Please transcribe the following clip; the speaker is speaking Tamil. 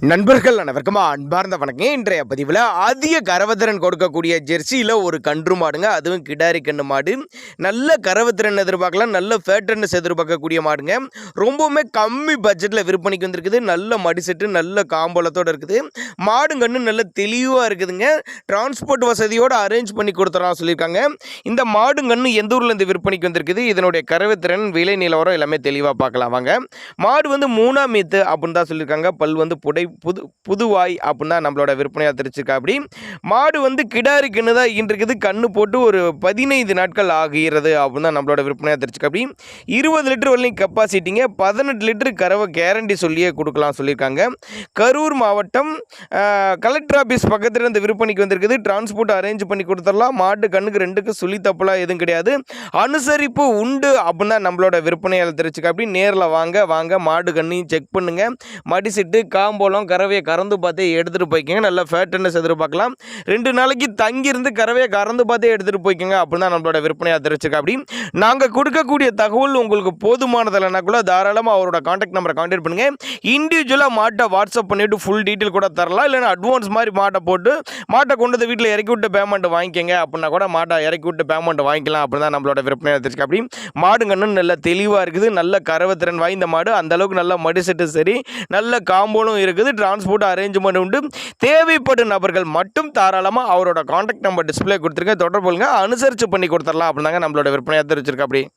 நண்பர்கள் அனைவருக்கும் அன்பார்ந்த வணக்கம் இன்றைய பதிவில் அதிக கரவத்திறன் கொடுக்கக்கூடிய ஜெர்சியில் ஒரு கன்று மாடுங்க. அதுவும் கிடாரி கன்று மாடு. நல்ல கரவத்திறன் எதிர்பார்க்கலாம் நல்ல ஃபேட்டர்னஸ் எதிர்பார்க்கக்கூடிய மாடுங்க. ரொம்பவுமே கம்மி பட்ஜெட்டில் விற்பனைக்கு வந்திருக்குது. நல்ல மடிசெட்டு நல்ல காம்பளத்தோடு இருக்குது. மாடுங்கன்று நல்ல தெளிவாக இருக்குதுங்க. டிரான்ஸ்போர்ட் வசதியோடு அரேஞ்ச் பண்ணி கொடுத்துறோம் சொல்லியிருக்காங்க. இந்த மாடுங்கன்று எந்த ஊர்லேருந்து விற்பனைக்கு வந்திருக்குது? இதனுடைய கரவத்திறன் விலை நிலவரம் எல்லாமே தெளிவாக பார்க்கலாம். வாங்க. மாடு வந்து மூணாம் மீத்து அப்படின்னு தான் சொல்லியிருக்காங்க. பல் வந்து புடை புது புதுவாய் அப்படின்னா நம்மளோட விற்பனையாக தெரிச்சிருக்கா அப்படி. மாடு வந்து கிடாரி தான் இருக்குது கண்ணு போட்டு ஒரு பதினைந்து நாட்கள் ஆகிறது அப்படின்னு தான் நம்மளோட விற்பனையாக தெரிச்சிருக்கா அப்படி. இருபது லிட்டர் வரலையும் கெப்பாசிட்டிங்க பதினெட்டு லிட்டர் கறவை கேரண்டி சொல்லியே கொடுக்கலாம் சொல்லியிருக்காங்க. கரூர் மாவட்டம் கலெக்டர் ஆஃபீஸ் பக்கத்தில் இந்த விற்பனைக்கு வந்திருக்குது. டிரான்ஸ்போர்ட் அரேஞ்ச் பண்ணி கொடுத்துடலாம். மாட்டு கண்ணுக்கு ரெண்டுக்கு சொல்லி தப்புலாம் எதுவும் கிடையாது. அனுசரிப்பு உண்டு அப்படின்னு தான் நம்மளோட விற்பனையாளர் தெரிஞ்சுக்க அப்படி. நேரில் வாங்க வாங்க மாடு கண்ணையும் செக் பண்ணுங்க. மடிசிட்டு காம்போலம் கறவையை கறந்து பார்த்தே எடுத்துகிட்டு போய்க்கோங்க. நல்ல ஃபேட்டர்னஸ் எதிர்பார்க்கலாம். ரெண்டு நாளைக்கு தங்கியிருந்து கறவையை கறந்து பார்த்தே எடுத்துகிட்டு போய்க்கோங்க. அப்படின்னு தான் நம்மளோட விற்பனையாக தெரிவிச்சிருக்க அப்படி நாங்கள் கொடுக்கக்கூடிய தகவல் உங்களுக்கு போதுமானதில்லைனா கூட தாராளமாக அவரோட காண்டாக்ட் நம்பரை காண்டாக்ட் பண்ணுங்கள் இண்டிவிஜுவலாக மாட்டை வாட்ஸ்அப் பண்ணிவிட்டு ஃபுல் டீட்டெயில் கூட தரலாம். இல்லைன்னா அட்வான்ஸ் மாதிரி மாட்டை போட்டு மாட்டை கொண்டு வந்து வீட்டில் இறக்கி விட்டு பேமெண்ட் வாங்கிக்கங்க. அப்படின்னா கூட மாட்டை இறக்கி விட்டு பேமெண்ட் வாங்கிக்கலாம். அப்படின்னு தான் நம்மளோட விற்பனை தெரிஞ்சுக்க அப்படி மாடுங்கன்னு நல்ல தெளிவாக இருக்குது. நல்ல கறவைத்திறன் வாய்ந்த மாடு. அந்த அளவுக்கு நல்ல மடிசெட்டு சரி. நல்ல காம்போலும் இருக்குது. டிரான்ஸ்போர்ட் அரேஞ்ச்மெண்ட் உண்டு. தேவைப்படும் நபர்கள் மட்டும் தாராளமாக அவரோட காண்டாக்ட் நம்பர் டிஸ்பிளே கொடுத்துருங்க. தொடர்பு கொள்ளுங்க. அனுசரித்து பண்ணி கொடுத்துடலாம் அப்படின்னாங்க நம்மளோட விற்பனையாக தெரிவிச்சிருக்கா அப்படி.